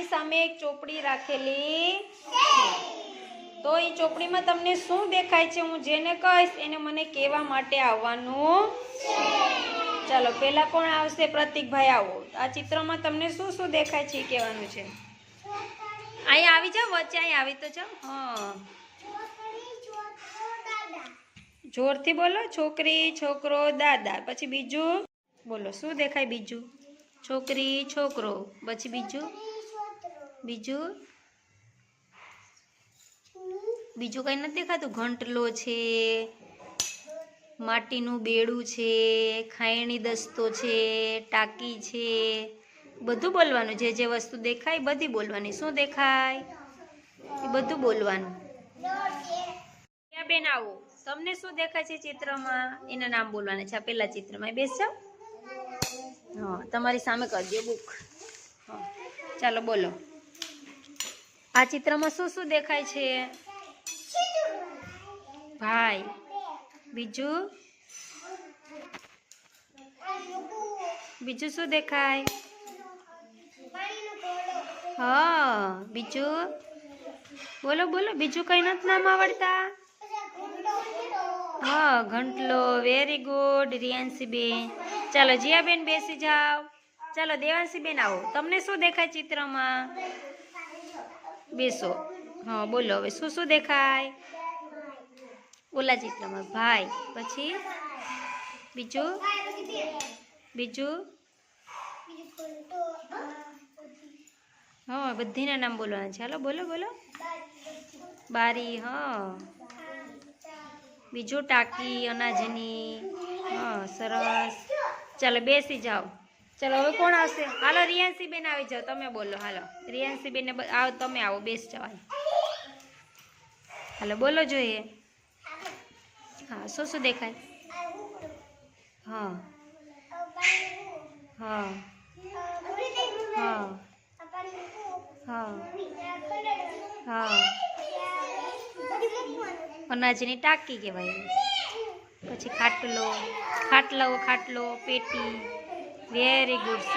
તમારી સામે એક ચોપડી રાખેલી તો એ ચોપડીમાં તમને શું દેખાય છે હું જેને કહીશ એને મને કહેવા માટે આવવાનું ચાલો પહેલા કોણ આવશે? પ્રતિકભાઈ આવો. આ ચિત્રમાં તમને શું શું દેખાય છે એ કહેવાનું છે. અહીંયા આવી જાઓ વચ્ચે અહીંયા આવી તો જાઓ. હા. જોરથી બોલો છોકરી છોકરો દાદા. પછી બીજું? બોલો શું દેખાય બીજું? છોકરી છોકરો. પછી બીજું? બીજું? બીજું કંઈ નથી દેખાતું? ઘંટલો છે, માટીનું બેડું છે, ખાયણી દસ્તો છે, ટાંકી છે, બધું બોલવાનું. જે જે વસ્તુ દેખાય, બધી બોલવાની. શું દેખાય? એ બધું બોલવાનું. બેન આવો? તમને શું દેખાય છે ચિત્રમાં? એના નામ બોલવાના છે, આ પેલા ચિત્રમાં. બેસજો. હા, તમારી સામે કરજો બુક. હા, ચાલો બોલો. આ ચિત્રમાં શું શું દેખાય છે? ભાઈ. બીજું? બીજું શું દેખાય? હા, બીજું? બોલો બોલો, બીજું કઈ નથી નામ આવડતા? હા, ઘંટલો વેરી ગુડ રિયાન્સીબેન. ચાલો, જીયાબેન બેસી જાઓ. ચાલો, દેવાંશીબેન આવો. તમને શું દેખાય ચિત્રમાં? બેસો. હા, બોલો હવે શું શું દેખાય? ઓલા ચિત્રમાં, ભાઈ. પછી? બીજું? બીજું? હા, બધીના નામ બોલવાના છે. હાલો, બોલો બોલો. બારી, હા. બીજું, ટાંકી, અનાજની. હા, સરસ. ચાલો, બેસી જાઓ. ચાલો, હવે કોણ આવશે? હાલો રિયાન્સી બેન આવી જાઓ. તમે બોલો, હાલો. રિયાન્સી બેન આવો, તમે આવો, બેસ જવા હાલો, બોલો જોઈએ. હા, શું શું દેખાય? હા. હા. હા. હા. હા અનાજની ટાંકી કહેવાય. પછી ખાટલો ખાટલો ખાટલો, પેટી. Very good